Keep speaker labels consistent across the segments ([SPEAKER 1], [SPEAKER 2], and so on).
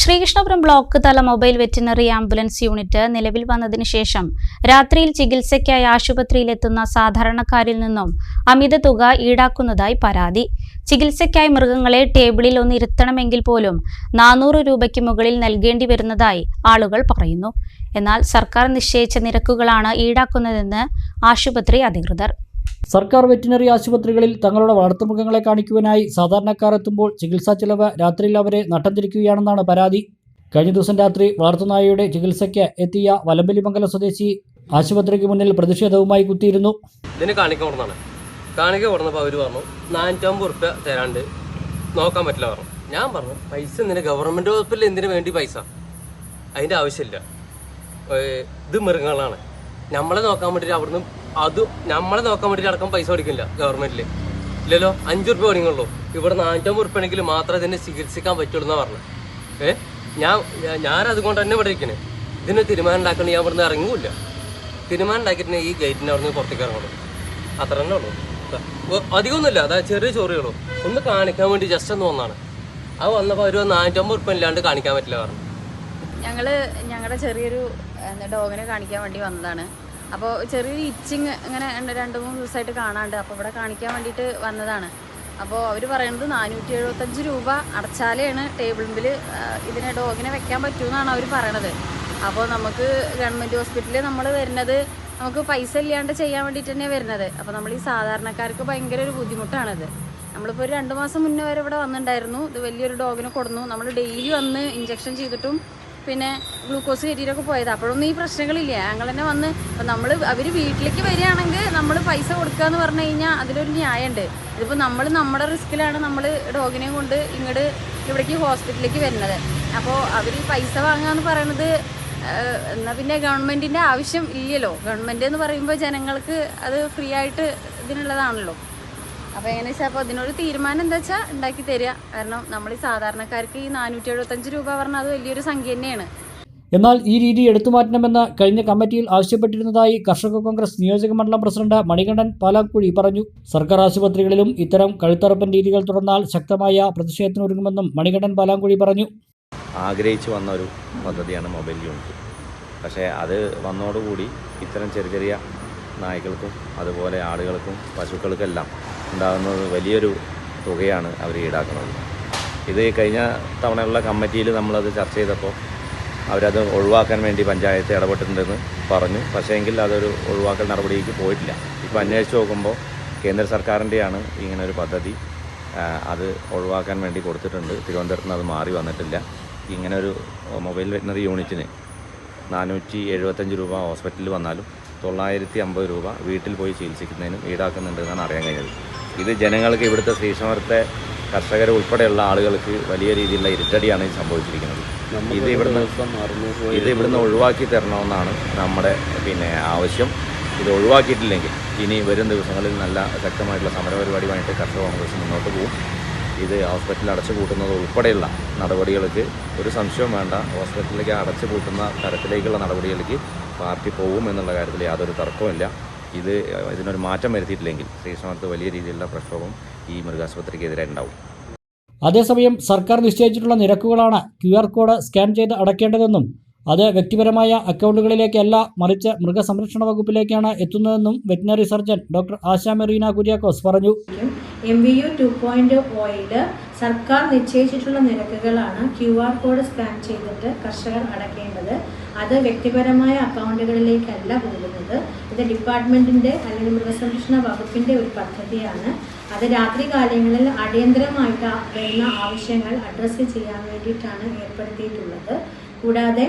[SPEAKER 1] Sreekrishnapuram block തല mobile veterinary ambulance unit നിലവിൽ വന്നതിന് ശേഷം രാത്രിയിൽ ചികിത്സയ്ക്കായി ആശുപത്രിയിലെത്തുന്ന സാധാരണക്കാരിൽ നിന്നും അമിത തുക ഈടാക്കുന്നതായി പരാതി. ചികിത്സയ്ക്കായി മൃഗങ്ങളെ ടേബിളിൽ ഒന്ന് ഇരുത്തണമെങ്കിൽ പോലും നാനൂറ് രൂപയ്ക്ക് മുകളിൽ നൽകേണ്ടി വരുന്നതായി ആളുകൾ പറയുന്നു. എന്നാൽ സർക്കാർ നിശ്ചയിച്ച നിരക്കുകളാണ് ഈടാക്കുന്നതെന്ന് ആശുപത്രി അധികൃതർ.
[SPEAKER 2] സർക്കാർ വെറ്റിനറി ആശുപത്രികളിൽ തങ്ങളുടെ വളർത്തുമൃഗങ്ങളെ കാണിക്കുവാനായി സാധാരണക്കാർ എത്തുമ്പോൾ ചികിത്സാ ചെലവ് രാത്രിയിൽ അവരെ നട്ടംതിരിക്കുകയാണെന്നാണ് പരാതി. കഴിഞ്ഞ ദിവസം രാത്രി വളർത്തുനായയുടെ ചികിത്സയ്ക്ക് എത്തിയ വലമ്പലിമംഗലം സ്വദേശി ആശുപത്രിക്ക് മുന്നിൽ പ്രതിഷേധവുമായി കുത്തിയിരുന്നു.
[SPEAKER 3] ഇതിന് കാണിക്ക കൊടുന്നാണ് കാണിക്ക കൊടുന്നപ്പോൾ അവർ പറഞ്ഞു നാനൂറ്റമ്പത് റുപ്യ തരാണ്ട് നോക്കാൻ പറ്റില്ല പറഞ്ഞു. ഞാൻ പറഞ്ഞു പൈസ എന്തിനു ഗവൺമെന്റ് ഹോസ്പിറ്റലിൽ എന്തിനു വേണ്ടി പൈസ? അതിന്റെ ആവശ്യമില്ല. ഇത് മൃഗങ്ങളാണ്. നമ്മളെ നോക്കാൻ വേണ്ടിയിട്ട് അവിടുന്ന് അത് നമ്മളെ നോക്കാൻ വേണ്ടിയിട്ട് അടക്കം പൈസ കൊടുക്കില്ല ഗവൺമെന്റിൽ ഇല്ലല്ലോ അഞ്ചു റുപ്യ കൊടുക്കുള്ളൂ ഇവിടെ നാനൂറ്റമ്പത് റുപ്യ ആണെങ്കിൽ മാത്രമേ ഇതിനെ ചികിത്സിക്കാൻ പറ്റുള്ളൂ എന്നാണ് പറഞ്ഞത് ഏ? ഞാൻ ഞാനതുകൊണ്ട് തന്നെ ഇവിടെ ഇരിക്കണേ. ഇതിന് തീരുമാനം ഉണ്ടാക്കണേ ഞാൻ ഇവിടുന്ന് ഇറങ്ങൂല്ല. തീരുമാനം ഉണ്ടാക്കിയിട്ട് ഈ ഗേറ്റിന് നിന്ന് പുറത്തേക്ക് ഇറങ്ങുള്ളൂ. അത്ര തന്നെ ഉള്ളൂ. അധികമൊന്നുമില്ല. അതാ ചെറിയ ചോറുകളോ. ഒന്ന് കാണിക്കാൻ വേണ്ടി ജസ്റ്റ് ഒന്ന് വന്നാണ്. അത് വന്നപ്പോൾ ഒരു നാനൂറ്റമ്പത് റുപ്യ ഇല്ലാണ്ട് കാണിക്കാൻ പറ്റില്ല പറഞ്ഞു.
[SPEAKER 4] ഞങ്ങൾ ഞങ്ങളുടെ ചെറിയൊരു ഡോഗിനെ കാണിക്കാൻ വേണ്ടി വന്നതാണ്. അപ്പോൾ ചെറിയൊരു ഇച്ചിങ് ഇങ്ങനെ രണ്ട് മൂന്ന് ദിവസമായിട്ട് കാണാണ്ട്. അപ്പോൾ ഇവിടെ കാണിക്കാൻ വേണ്ടിയിട്ട് വന്നതാണ്. അപ്പോൾ അവർ പറയുന്നത് നാനൂറ്റി എഴുപത്തഞ്ച് രൂപ അടച്ചാലെയാണ് ടേബിൾ മുമ്പിൽ ഇതിനെ ഡോഗിനെ വെക്കാൻ പറ്റുമെന്നാണ് അവർ പറയണത്. അപ്പോൾ നമുക്ക് ഗവൺമെന്റ് ഹോസ്പിറ്റലിൽ നമ്മൾ വരുന്നത് നമുക്ക് പൈസ ഇല്ലാണ്ട് ചെയ്യാൻ വേണ്ടിയിട്ട് തന്നെയാണ് വരുന്നത്. അപ്പോൾ നമ്മൾ ഈ സാധാരണക്കാർക്ക് ഭയങ്കര ഒരു ബുദ്ധിമുട്ടാണത്. നമ്മളിപ്പോൾ ഒരു രണ്ട് മാസം മുന്നേ വരെ ഇവിടെ വന്നിട്ടുണ്ടായിരുന്നു. ഇത് വലിയൊരു ഡോഗിനെ കൊടുന്നു. നമ്മൾ ഡെയിലി വന്ന് ഇഞ്ചക്ഷൻ ചെയ്തിട്ടും പിന്നെ ഗ്ലൂക്കോസ് കയറ്റിയിട്ടൊക്കെ പോയത്. അപ്പോഴൊന്നും ഈ പ്രശ്നങ്ങളില്ല. ഞങ്ങൾ തന്നെ വന്ന് ഇപ്പം നമ്മൾ അവർ വീട്ടിലേക്ക് വരികയാണെങ്കിൽ നമ്മൾ പൈസ കൊടുക്കുക എന്ന് പറഞ്ഞു കഴിഞ്ഞാൽ അതിലൊരു ന്യായമുണ്ട് ഇതിപ്പോൾ നമ്മൾ നമ്മുടെ റിസ്ക്കിലാണ് നമ്മൾ ഡോഗിനെ കൊണ്ട് ഇങ്ങോട്ട് ഇവിടേക്ക് ഹോസ്പിറ്റലിലേക്ക് വരുന്നത്. അപ്പോൾ അവർ പൈസ വാങ്ങുക എന്ന് പറയുന്നത് എന്നാൽ പിന്നെ ഗവൺമെന്റിന്റെ ആവശ്യം ഇല്ലല്ലോ. ഗവൺമെന്റ് എന്ന് പറയുമ്പോൾ ജനങ്ങൾക്ക് അത് ഫ്രീ ആയിട്ട് ഇതിനുള്ളതാണല്ലോ. അപ്പോൾ എങ്ങനെ വെച്ചാൽ അപ്പോൾ അതിനൊരു തീരുമാനം എന്താ വെച്ചാൽ ഉണ്ടാക്കി തരിക. കാരണം നമ്മൾ ഈ സാധാരണക്കാർക്ക് ഈ നാനൂറ്റി എഴുപത്തഞ്ച് രൂപ പറഞ്ഞാൽ അത് വലിയൊരു സംഖ്യ തന്നെയാണ്.
[SPEAKER 2] എന്നാൽ ഈ രീതി എടുത്തു മാറ്റണമെന്ന് കഴിഞ്ഞ കമ്മിറ്റിയിൽ ആവശ്യപ്പെട്ടിരുന്നതായി കർഷക കോൺഗ്രസ് നിയോജക മണ്ഡലം പ്രസിഡന്റ് മണികണ്ഠൻ പാലാക്കുഴി പറഞ്ഞു. സർക്കാർ ആശുപത്രികളിലും ഇത്തരം കഴുത്തറപ്പൻ രീതികൾ തുടർന്നാൽ ശക്തമായ പ്രതിഷേധത്തിനൊരുങ്ങുമെന്നും മണികണ്ഠൻ പാലാക്കുഴി പറഞ്ഞു.
[SPEAKER 5] ആഗ്രഹിച്ചു വന്ന ഒരു പദ്ധതിയാണ് മൊബൈൽ യൂണിറ്റ്. പക്ഷേ അത് വന്നതോടുകൂടി ഇത്തരം ചെറിയ ചെറിയ നായ്ക്കൾക്കും അതുപോലെ ആടുകൾക്കും പശുക്കൾക്കെല്ലാം ഉണ്ടാകുന്നത് വലിയൊരു തുകയാണ് അവർ ഈടാക്കുന്നത്. ഇത് കഴിഞ്ഞ തവണയുള്ള കമ്മിറ്റിയിൽ നമ്മളത് ചർച്ച ചെയ്തപ്പോൾ അവരത് ഒഴിവാക്കാൻ വേണ്ടി പഞ്ചായത്ത് ഇടപെട്ടിട്ടുണ്ടെന്ന് പറഞ്ഞു. പക്ഷേ എങ്കിൽ അതൊരു ഒഴിവാക്കൽ നടപടിക്ക് പോയിട്ടില്ല. ഇപ്പോൾ അന്വേഷിച്ച് നോക്കുമ്പോൾ കേന്ദ്ര സർക്കാരിന്റെയാണ് ഇങ്ങനെ ഒരു പദ്ധതി അത് ഒഴിവാക്കാൻ വേണ്ടി കൊടുത്തിട്ടുണ്ട്. തിരുവനന്തപുരത്ത് അത് മാറി വന്നിട്ടില്ല. ഇങ്ങനെ ഒരു മൊബൈൽ വെറ്റിനറി യൂണിറ്റിന് നാനൂറ്റി എഴുപത്തഞ്ച് രൂപ ഹോസ്പിറ്റലിൽ വന്നാലും തൊള്ളായിരത്തി അമ്പത് രൂപ വീട്ടിൽ പോയി ചികിത്സിക്കുന്നതിനും ഈടാക്കുന്നുണ്ട് എന്നാണ് അറിയാൻ കഴിഞ്ഞത്. ഇത് ജനങ്ങൾക്ക് ഇവിടുത്തെ ശ്രീശമരത്തെ കർഷകർ ഉൾപ്പെടെയുള്ള ആളുകൾക്ക് വലിയ രീതിയിലുള്ള ഇരുട്ടടിയാണ് സംഭവിച്ചിരിക്കുന്നത്. ഇത് ഇവിടുന്ന് ഇത് ഇവിടുന്ന് ഒഴിവാക്കി തരണമെന്നാണ് നമ്മുടെ പിന്നെ ആവശ്യം. ഇത് ഒഴിവാക്കിയിട്ടില്ലെങ്കിൽ ഇനി വരും ദിവസങ്ങളിൽ നല്ല ശക്തമായിട്ടുള്ള സമരപരിപാടിയുമായിട്ട് കർഷക കോൺഗ്രസ് മുന്നോട്ട് പോകും. ഇത് ഹോസ്പിറ്റലിൽ അടച്ചു കൂട്ടുന്നത് ഉൾപ്പെടെയുള്ള നടപടികൾക്ക് ഒരു സംശയവും വേണ്ട. ഹോസ്പിറ്റലിലേക്ക് അടച്ചു പൂട്ടുന്ന തരത്തിലേക്കുള്ള നടപടികൾക്ക് പാർട്ടി പോകും എന്നുള്ള കാര്യത്തിൽ യാതൊരു തർക്കവുമില്ല. ഇത് ഇതിനൊരു മാറ്റം വരുത്തിയിട്ടില്ലെങ്കിൽ ശ്രീശ്രമത്ത് വലിയ രീതിയിലുള്ള പ്രക്ഷോഭം ഈ മൃഗാശുപത്രിക്കെതിരെ ഉണ്ടാവും.
[SPEAKER 2] അതേസമയം സർക്കാർ നിശ്ചയിച്ചിട്ടുള്ള നിരക്കുകളാണ് ക്യു ആർ കോഡ് സ്കാൻ ചെയ്ത് അടയ്ക്കേണ്ടതെന്നും അത് വ്യക്തിപരമായ അക്കൗണ്ടുകളിലേക്കല്ല മറിച്ച് മൃഗസംരക്ഷണ വകുപ്പിലേക്കാണ് എത്തുന്നതെന്നും veterinary surgeon doctor Asha Merina Kuriakose പറഞ്ഞു.
[SPEAKER 6] M V U two point ഒയിൽ സർക്കാർ നിശ്ചയിച്ചിട്ടുള്ള നിരക്കുകളാണ് ക്യു ആർ കോഡ് സ്കാൻ ചെയ്തിട്ട് കർഷകർ അടയ്ക്കേണ്ടത് അത് വ്യക്തിപരമായ അക്കൗണ്ടുകളിലേക്കല്ല പോകുന്നത്. ഇത് ഡിപ്പാർട്ട്മെന്റിന്റെ അല്ലെങ്കിൽ മൃഗസംരക്ഷണ വകുപ്പിന്റെ ഒരു പദ്ധതിയാണ്. അത് രാത്രി കാലങ്ങളിൽ അടിയന്തരമായിട്ട് വരുന്ന ആവശ്യങ്ങൾ അഡ്രസ്സ് ചെയ്യാൻ വേണ്ടിയിട്ടാണ് ഏർപ്പെടുത്തിയിട്ടുള്ളത്. കൂടാതെ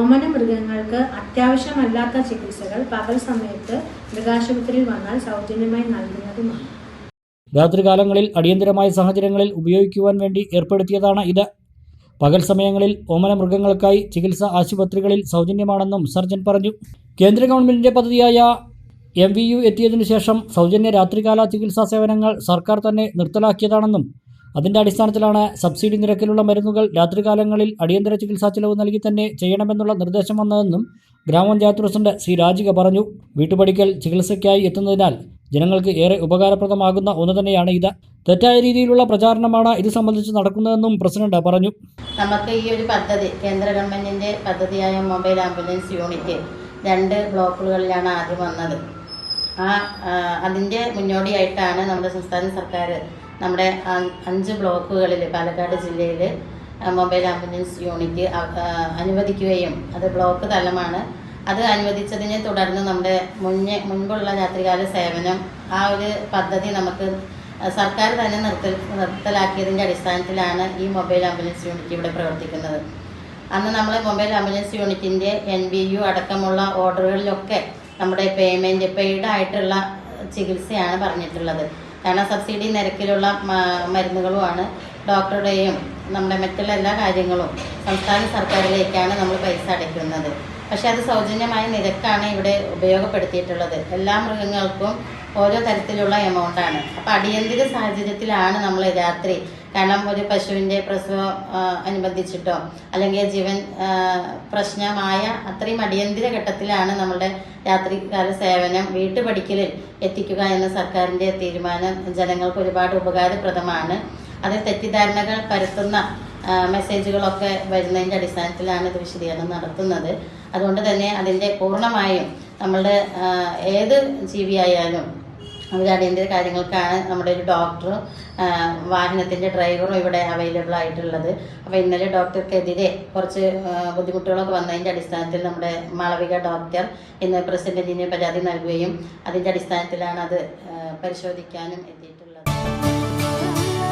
[SPEAKER 6] ഓമന മൃഗങ്ങൾക്ക് അത്യാവശ്യമല്ലാത്ത ചികിത്സകൾ പകൽ സമയത്ത് മൃഗാശുപത്രിയിൽ വന്നാൽ സൗജന്യമായി നൽകുന്നതുമാണ്.
[SPEAKER 2] രാത്രികാലങ്ങളിൽ അടിയന്തരമായ സാഹചര്യങ്ങളിൽ ഉപയോഗിക്കുവാൻ വേണ്ടി ഏർപ്പെടുത്തിയതാണ് ഇത്. പകൽ സമയങ്ങളിൽ ഓമന മൃഗങ്ങൾക്കായി ചികിത്സ ആശുപത്രികളിൽ സൗജന്യമാണെന്നും സർജൻ പറഞ്ഞു. കേന്ദ്ര ഗവൺമെന്റിന്റെ പദ്ധതിയായ എം വി യു എത്തിയതിനു ശേഷം സൗജന്യ രാത്രികാല ചികിത്സാ സേവനങ്ങൾ സർക്കാർ തന്നെ നിർത്തലാക്കിയതാണെന്നും അതിന്റെ അടിസ്ഥാനത്തിലാണ് സബ്സിഡി നിരക്കിലുള്ള മരുന്നുകൾ രാത്രികാലങ്ങളിൽ അടിയന്തര ചികിത്സാ ചെലവ് നൽകി തന്നെ ചെയ്യണമെന്നുള്ള നിർദ്ദേശം വന്നതെന്നും ഗ്രാമപഞ്ചായത്ത് പ്രസിഡന്റ് സി രാജിക പറഞ്ഞു. വീട്ടുപടിക്കൽ ചികിത്സയ്ക്കായി എത്തുന്നതിനാൽ ജനങ്ങൾക്ക് ഏറെ ഉപകാരപ്രദമാകുന്ന ഒന്ന് തന്നെയാണ് ഇത്. തെറ്റായ രീതിയിലുള്ള പ്രചാരണമാണ് ഇത് സംബന്ധിച്ച് നടക്കുന്നതെന്നും പ്രസിഡന്റ് പറഞ്ഞു.
[SPEAKER 7] നമുക്ക് ഈ ഒരു പദ്ധതി കേന്ദ്ര ഗവൺമെന്റിന്റെ പദ്ധതിയായ മൊബൈൽ ആംബുലൻസ് യൂണിറ്റ് രണ്ട് ബ്ലോക്കുകളിലാണ് ആദ്യം വന്നത്. ആ അതിന്റെ മുന്നോടിയായിട്ടാണ് നമ്മുടെ സംസ്ഥാന സർക്കാർ നമ്മുടെ അഞ്ച് ബ്ലോക്കുകളിൽ പാലക്കാട് ജില്ലയിൽ മൊബൈൽ ആംബുലൻസ് യൂണിറ്റ് അനുവദിക്കുകയും അത് ബ്ലോക്ക് തലമാണ് അത് അനുവദിച്ചതിനെ തുടർന്ന് നമ്മുടെ മുന്നേ മുൻപുള്ള രാത്രികാല സേവനം ആ ഒരു പദ്ധതി നമുക്ക് സർക്കാർ തന്നെ നിർത്തൽ നിർത്തലാക്കിയതിന്റെ അടിസ്ഥാനത്തിലാണ് ഈ മൊബൈൽ ആംബുലൻസ് യൂണിറ്റ് ഇവിടെ പ്രവർത്തിക്കുന്നത്. അന്ന് നമ്മൾ മൊബൈൽ ആംബുലൻസ് യൂണിറ്റിന്റെ എൻ ബി യു അടക്കമുള്ള ഓർഡറുകളിലൊക്കെ നമ്മുടെ പേയ്മെന്റ് പെയ്ഡ് ആയിട്ടുള്ള ചികിത്സയാണ് പറഞ്ഞിട്ടുള്ളത്. കാരണം സബ്സിഡി നിരക്കിലുള്ള മരുന്നുകളുമാണ് ഡോക്ടറുടെയും നമ്മുടെ മറ്റുള്ള എല്ലാ കാര്യങ്ങളും സംസ്ഥാന സർക്കാരിലേക്കാണ് നമ്മൾ പൈസ അടയ്ക്കുന്നത്. പക്ഷെ അത് സൗജന്യമായ നിരക്കാണ് ഇവിടെ ഉപയോഗപ്പെടുത്തിയിട്ടുള്ളത്. എല്ലാ മൃഗങ്ങൾക്കും ഓരോ തരത്തിലുള്ള എമൗണ്ടാണ് അപ്പോൾ അടിയന്തര സാഹചര്യത്തിലാണ് നമ്മൾ രാത്രി കാരണം ഒരു പശുവിന്റെ പ്രസവം അനുബന്ധിച്ചിട്ടോ അല്ലെങ്കിൽ ജീവൻ പ്രശ്നമായ അത്രയും അടിയന്തര ഘട്ടത്തിലാണ് നമ്മുടെ രാത്രികാല സേവനം വീട്ടുപടിക്കലിൽ എത്തിക്കുക എന്ന സർക്കാരിന്റെ തീരുമാനം ജനങ്ങൾക്ക് ഒരുപാട് ഉപകാരപ്രദമാണ്. അത് തെറ്റിദ്ധാരണകൾ പരത്തുന്ന മെസ്സേജുകളൊക്കെ വരുന്നതിന്റെ അടിസ്ഥാനത്തിലാണ് ഇത് വിശദീകരണം നടത്തുന്നത്. അതുകൊണ്ട് തന്നെ അതിന്റെ പൂർണമായും നമ്മളുടെ ഏത് ജീവിയായാലും അവർ അടിയന്തര കാര്യങ്ങൾക്കാണ് നമ്മുടെ ഒരു ഡോക്ടറും വാഹനത്തിന്റെ ഡ്രൈവറും ഇവിടെ അവൈലബിൾ ആയിട്ടുള്ളത്. അപ്പോൾ ഇന്നലെ ഡോക്ടർക്കെതിരെ കുറച്ച് ബുദ്ധിമുട്ടുകളൊക്കെ വന്നതിന്റെ അടിസ്ഥാനത്തിൽ നമ്മുടെ മാളവിക ഡോക്ടർ ഇന്ന് പ്രസിഡന്റിന് പരാതി നൽകുകയും അതിന്റെ അടിസ്ഥാനത്തിലാണ് അത് പരിശോധിക്കാനും എത്തിയിട്ടുള്ളത്